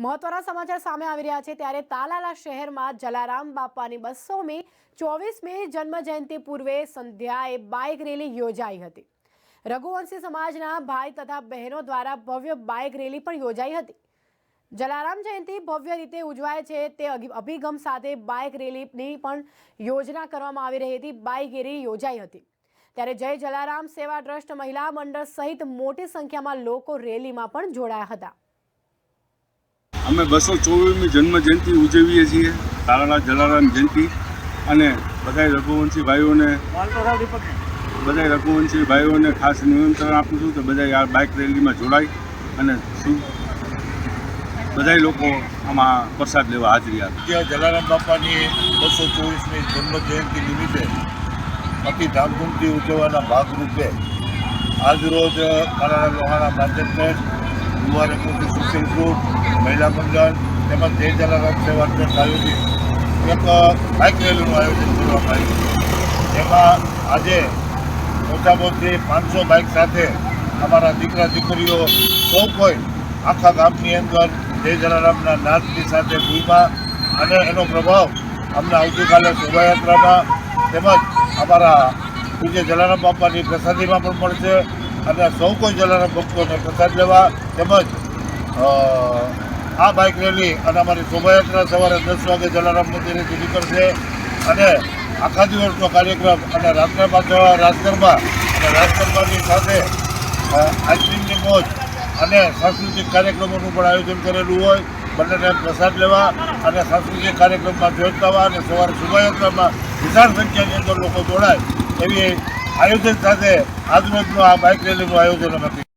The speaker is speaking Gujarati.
મહત્વના સમાચાર સામે આવી રહ્યા છે ત્યારે તાલાલા શહેરમાં જલારામ બાપાની બસોમી જન્મ જયંતિ પૂર્વે સંધ્યાએ બાઇક રેલી યોજાઈ હતી. રઘુવંશી સમાજના ભાઈ તથા બહેનો દ્વારા ભવ્ય બાઇક રેલી પણ યોજાઈ હતી. જલારામ જયંતિ ભવ્ય રીતે ઉજવાય છે તે અભિગમ સાથે બાઇક રેલીની પણ યોજના કરવામાં આવી રહી હતી, બાઇક રેલી યોજાઈ હતી. ત્યારે જય જલારામ સેવા ટ્રસ્ટ મહિલા મંડળ સહિત મોટી સંખ્યામાં લોકો રેલીમાં પણ જોડાયા હતા. અમે બસો ચોવીસમી જન્મ જયંતિ ઉજવીએ છીએ તારાલા જલારામ જયંતિ. અને બધાય રઘુવંશી ભાઈઓને બધાય રઘુવંશી ભાઈઓને ખાસ નિમંત્રણ આપું છું કે બધાય આ બાઇક રેલીમાં જોડાય અને બધા લોકો આમાં પ્રસાદ લેવા હાજરી આપે. જલારામ બાપાની બસો ચોવીસમી જન્મ જયંતિ નિમિત્તે અતિ ધામધૂમથી ઉજવવાના ભાગરૂપે આજરોજ કાલારા લોહાણા ટ્રસ્ટ યુવા રેકોર્ડ સોશિયલ ગ્રુપ મહિલા મંડળ તેમજ જય જલારામ સેવા ટ્રસ્ટ આયોજિત એક બાઇક રેલીનું આયોજન કરવામાં આવ્યું એમાં આજે ઓછામાં ઓછી પાંચસો બાઇક સાથે અમારા દીકરા દીકરીઓ, સૌ કોઈ આખા ગામની અંદર જય જલારામના નાદની સાથે ભૂલમાં અને એનો પ્રભાવ અમને આવતીકાલે શોભાયાત્રામાં તેમજ અમારા પૂજ્ય જલારામ બાપાની પ્રસાદીમાં પણ મળશે. અને સૌ કોઈ જલારામ ભક્તોને પ્રસાદ લેવા તેમજ આ બાઇક રેલી અને અમારી શોભાયાત્રા સવારે દસ વાગે જલારામ મંદિરેથી નીકળશે. અને આખા દિવસનો કાર્યક્રમ અને રાત્રે પાછળ રાજગરબા અને રાજગરબાની સાથે આઈસ્ક્રીમની મોજ અને સાંસ્કૃતિક કાર્યક્રમોનું પણ આયોજન કરેલું હોય, બંનેને પ્રસાદ લેવા અને સાંસ્કૃતિક કાર્યક્રમમાં થવા અને સવારે શોભાયાત્રામાં વિશાળ સંખ્યાની અંદર લોકો જોડાય એવી આયોજન સાથે આજરોજનું આ બાઇક રેલીનું આયોજન અમે